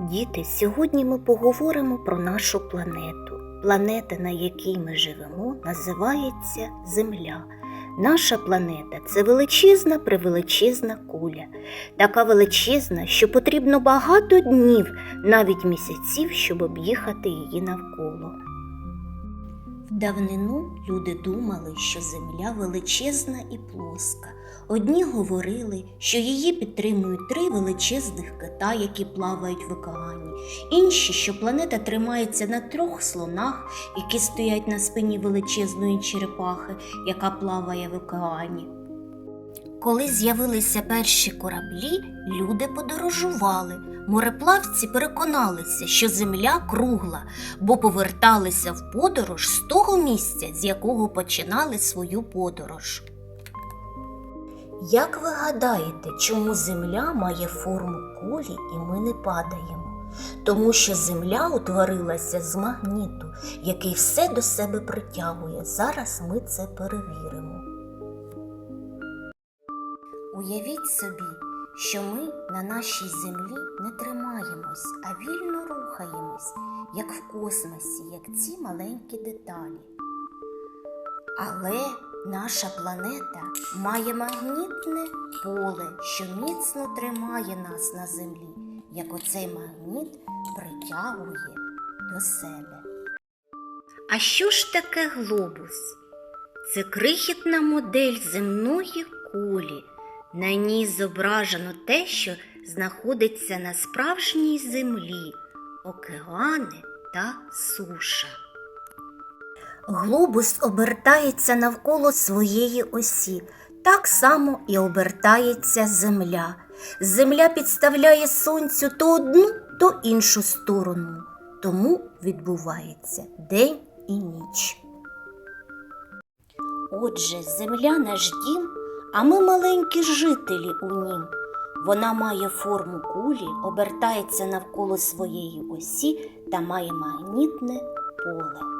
Діти, сьогодні ми поговоримо про нашу планету. Планета, на якій ми живемо, називається Земля. Наша планета це величезна превеличезна куля, така величезна, що потрібно багато днів, навіть місяців, щоб об'їхати її навколо. В давнину люди думали, що земля величезна і плоска. Одні говорили, що її підтримують три величезних кита, які плавають в океані, інші, що планета тримається на трьох слонах, які стоять на спині величезної черепахи, яка плаває в океані. Коли з'явилися перші кораблі, люди подорожували. Мореплавці переконалися, що земля кругла, бо поверталися в подорож з того місця, з якого починали свою подорож. Як ви гадаєте, чому земля має форму кулі і ми не падаємо? Тому що земля утворилася з магніту, який все до себе притягує. Зараз ми це перевіримо. Уявіть собі, що ми на нашій землі не тримаємось, а вільно рухаємось, як в космосі, як ці маленькі деталі. Але наша планета має магнітне поле, що міцно тримає нас на землі, як оцей магніт притягує до себе. А що ж таке глобус? Це крихітна модель земної кулі. На ній зображено те, що знаходиться на справжній землі, океани та суша. Глобус обертається навколо своєї осі, так само і обертається земля. Земля підставляє сонцю то одну, то іншу сторону, тому відбувається день і ніч. Отже, земля наш дім, а ми маленькі жителі у нім. Вона має форму кулі, обертається навколо своєї осі та має магнітне поле.